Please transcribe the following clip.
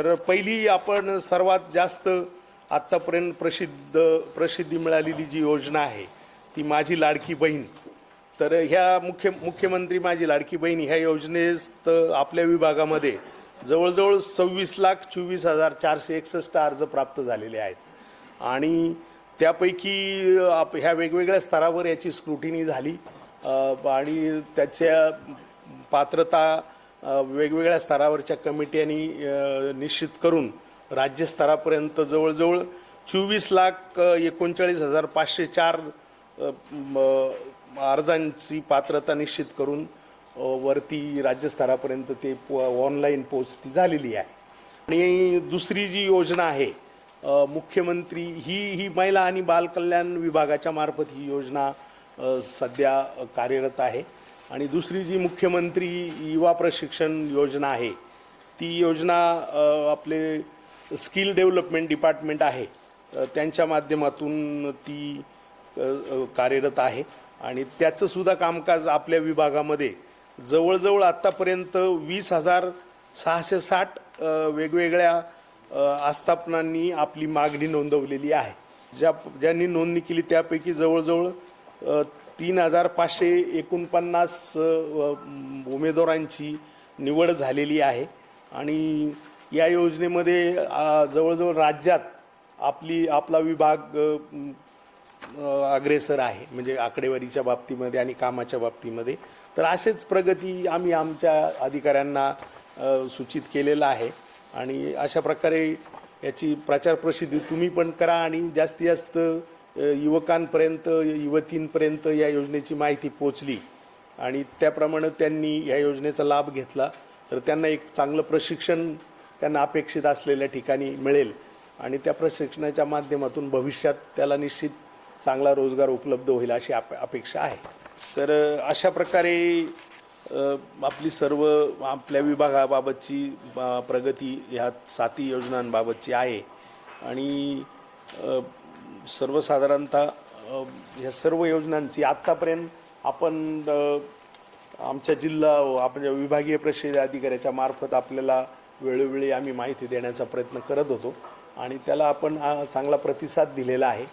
तर पहिली आपण सर्वात जास्त आत्तापर्यंत प्रसिद्ध प्रसिद्धी मिळालेली जी योजना आहे ती माझी लाडकी बहीण. तर ह्या मुख्य मुख्यमंत्री माझी लाडकी बहीण ह्या योजनेत आपल्या विभागामध्ये जवळजवळ सव्वीस लाख चोवीस हजार चारशे एकसष्ट अर्ज प्राप्त झालेले आहेत. आणि त्यापैकी आप ह्या वेगवेगळ्या स्तरावर याची स्क्रुटिनी झाली. आणि त्याच्या पात्रता वेगवेगळ्या स्तरावरच्या कमिट्यांनी निश्चित करून राज्यस्तरापर्यंत जवळजवळ चोवीस लाख एकोणचाळीस हजार पाचशे चार अर्जांची पात्रता निश्चित करून वरती राज्यस्तरापर्यंत ते ऑनलाईन पोचती झालेली आहे. आणि दुसरी जी योजना आहे मुख्यमंत्री ही ही महिला आणि बालकल्याण विभागाच्या मार्फत ही योजना सध्या कार्यरत आहे. आणि दुसरी जी मुख्यमंत्री युवा प्रशिक्षण योजना आहे ती योजना आपले स्किल डेव्हलपमेंट डिपार्टमेंट आहे. त्यांच्या माध्यमातून ती कार्यरत आहे. आणि त्याचं सुद्धा कामकाज आपल्या विभागामध्ये जवळजवळ आत्तापर्यंत वीस हजार सहाशे साठ वेगवेगळ्या आस्थापनांनी आपली मागणी नोंदवलेली आहे. ज्या ज्यांनी नोंदणी केली त्यापैकी जवळजवळ तीन हजार पाचशे एकोणपन्नास उमेदवारांची निवड झालेली आहे. आणि या योजनेमध्ये जवळजवळ राज्यात आपली आपला विभाग अग्रेसर आहे. म्हणजे आकडेवारीच्या बाबतीमध्ये आणि कामाच्या बाबतीमध्ये. तर असेच प्रगती आम्ही आमच्या अधिकाऱ्यांना सूचित केलेलं आहे. आणि अशा प्रकारे याची प्रचार प्रसिद्धी तुम्ही पण करा आणि जास्तीत जास्त युवकांपर्यंत युवतींपर्यंत या योजनेची माहिती पोचली आणि त्याप्रमाणे त्यांनी या योजनेचा लाभ घेतला. तर त्यांना एक चांगलं प्रशिक्षण त्यांना अपेक्षित असलेल्या ठिकाणी मिळेल. आणि त्या प्रशिक्षणाच्या माध्यमातून भविष्यात त्याला निश्चित चांगला रोजगार उपलब्ध होईल अशी आप अपेक्षा आहे. तर अशा प्रकारे आपली सर्व आपल्या विभागाबाबतची प्रगती ह्या साती योजनांबाबतची आहे. आणि सर्वसाधारणतः ह्या सर्व योजनांची आत्तापर्यंत आपण आमच्या जिल्हा आपल्या विभागीय प्रसिद्ध अधिकाऱ्याच्या मार्फत आपल्याला वेळोवेळी आम्ही माहिती देण्याचा प्रयत्न करत होतो आणि त्याला आपण चांगला प्रतिसाद दिलेला आहे.